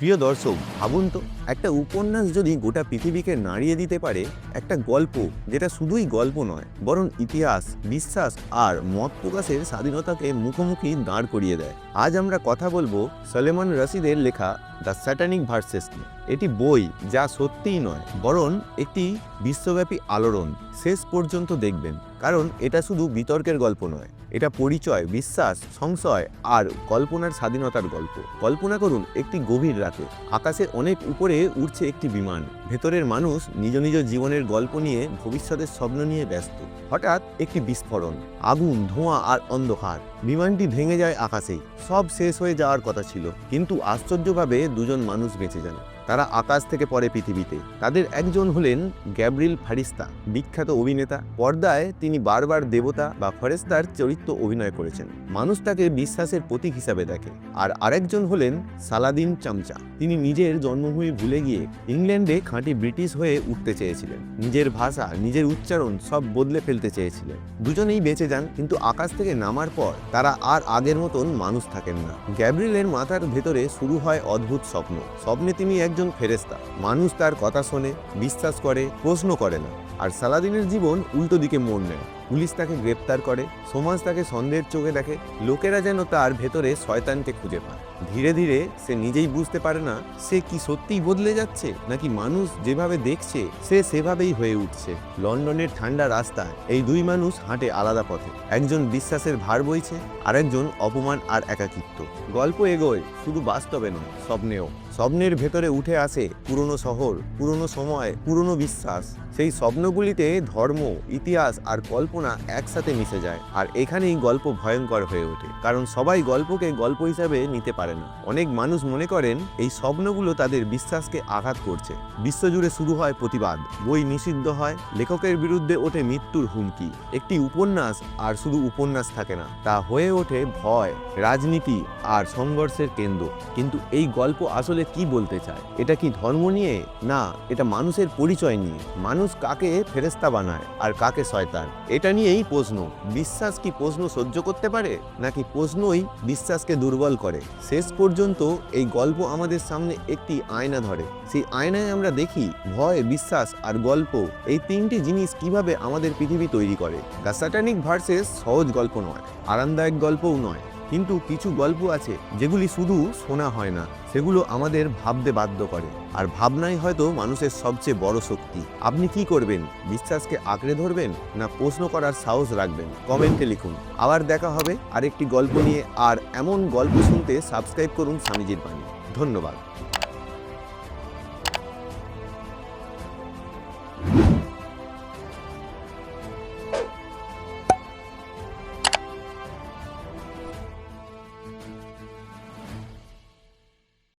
প্রিয় দর্শক, ভাবুন তো, একটা উপন্যাস যদি গোটা পৃথিবীকে নাড়িয়ে দিতে পারে, একটা গল্প যেটা শুধুই গল্প নয়, বরং ইতিহাস, বিশ্বাস আর মত প্রকাশের স্বাধীনতাকে মুখোমুখি দাঁড় করিয়ে দেয়। আজ আমরা কথা বলব সলেমান রশিদের লেখা দ্য স্যাটানিক ভার্সেস নিয়ে। এটি বই যা সত্যিই নয়, বরং একটি বিশ্বব্যাপী আলোড়ন। শেষ পর্যন্ত দেখবেন, কারণ এটা শুধু বিতর্কের গল্প নয়। এটা পরিচয়, বিশ্বাস, সংশয় আর কল্পনার স্বাধীনতার গল্প। কল্পনা করুন একটি গভীর রাতে। আকাশে অনেক উপরে উঠছে একটি বিমান। ভেতরের মানুষ নিজ নিজ জীবনের গল্প নিয়ে ভবিষ্যতের স্বপ্ন নিয়ে ব্যস্ত। হঠাৎ একটি বিস্ফোরণ। আগুন, ধোঁয়া আর অন্ধকার। বিমানটি ভেঙে যায় আকাশেই। সব শেষ হয়ে যাওয়ার কথা ছিল। কিন্তু আশ্চর্যভাবে দুজন মানুষ বেঁচে যান। তারা আকাশ থেকে পড়ে পৃথিবীতে। তাদের একজন হলেন গ্যাব্রিল ফারিস্তা, বিখ্যাত অভিনেতা। পর্দায় তিনি বারবার দেবতা বা ফরেস্তার চরিত্র অভিনয় করেছেন। মানুষ তাকে বিশ্বাসের প্রতীক হিসাবে দেখে। আর আরেকজন হলেন সালাদিন চামচা। তিনি নিজের জন্মভূমি ভুলে গিয়ে ইংল্যান্ডে খাঁটি ব্রিটিশ হয়ে উঠতে চেয়েছিলেন। নিজের ভাষা, নিজের উচ্চারণ সব বদলে ফেলতে চেয়েছিলেন। দুজনেই বেঁচে যান, কিন্তু আকাশ থেকে নামার পর তারা আর আগের মতন মানুষ থাকেন না। গ্যাব্রিলের মাথার ভেতরে শুরু হয় অদ্ভুত স্বপ্ন। স্বপ্নে তিনি একজন ফেরেস্তা মানুষ তার কথা শোনে, বিশ্বাস করে, প্রশ্ন করে না। আর সালাদিনের জীবন উল্টো দিকে মোড় নেয়। পুলিশ তাকে গ্রেপ্তার করে সমাজ তাকে সন্দেহের চোখে দেখে, লোকেরা যেন তার ভেতরে শয়তানকে খুঁজে পায়। ধীরে ধীরে সে নিজেই বুঝতে পারে না, সে কি সত্যিই বদলে যাচ্ছে, নাকি মানুষ যেভাবে দেখছে, সে সেভাবেই হয়ে উঠছে। লন্ডনের ঠান্ডা রাস্তায় এই দুই মানুষ হাঁটে আলাদা পথে। একজন বিশ্বাসের ভার বইছে, আরেকজন অপমান আর একাকিত্ব। গল্প এগোয়, শুধু বাস্তবে নয়, স্বপ্নেও। স্বপ্নের ভেতরে উঠে আসে পুরনো শহর, পুরনো সময়, পুরনো বিশ্বাস। সেই স্বপ্নগুলিতে ধর্ম, ইতিহাস আর কল্পনা একসাথে মিশে যায়। আর এখানেই গল্প ভয়ঙ্কর হয়ে ওঠে। কারণ সবাই গল্পকে গল্প হিসাবে নিতে পারে না। অনেক মানুষ মনে করেন, এই স্বপ্নগুলো তাদের বিশ্বাসকে আঘাত করছে। বিশ্বজুড়ে শুরু হয় প্রতিবাদ। বই নিষিদ্ধ হয়। লেখকের বিরুদ্ধে ওঠে মৃত্যুর হুমকি। একটি উপন্যাস, আর শুধু উপন্যাস থাকে না, তা হয়ে ওঠে ভয়, রাজনীতি, আর সংঘর্ষের কেন্দ্র। কিন্তু এই গল্প আসলে কি বলতে চায়? এটা কি ধর্ম নিয়ে? না, এটা মানুষের পরিচয় নিয়ে। মানুষ কাকে ফেরেস্তা বানায়, আর কাকে শয়তান? এটা নিয়েই প্রশ্ন। বিশ্বাস কি প্রশ্ন সহ্য করতে পারে? নাকি প্রশ্নই বিশ্বাসকে দুর্বল করে? শেষ পর্যন্ত এই গল্প আমাদের সামনে একটি আয়না ধরে। সেই আয়নায় আমরা দেখি ভয়, বিশ্বাস আর গল্প। এই তিনটি জিনিস কীভাবে আমাদের পৃথিবী তৈরি করে? দ্য স্যাটানিক ভার্সেস সহজ গল্প নয়, আরামদায়ক গল্পও নয়। কিন্তু কিছু গল্প আছে যেগুলি শুধু শোনা হয় না, সেগুলো আমাদের ভাবতে বাধ্য করে। আর ভাবনাই হয়তো মানুষের সবচেয়ে বড় শক্তি। আপনি কি করবেন? বিশ্বাসকে আঁকড়ে ধরবেন না প্রশ্ন করার সাহস রাখবেন? কমেন্টে লিখুন। আবার দেখা হবে আরেকটি গল্প নিয়ে। আর এমন গল্প শুনতে সাবস্ক্রাইব করুন স্বামীজির বাণী। ধন্যবাদ।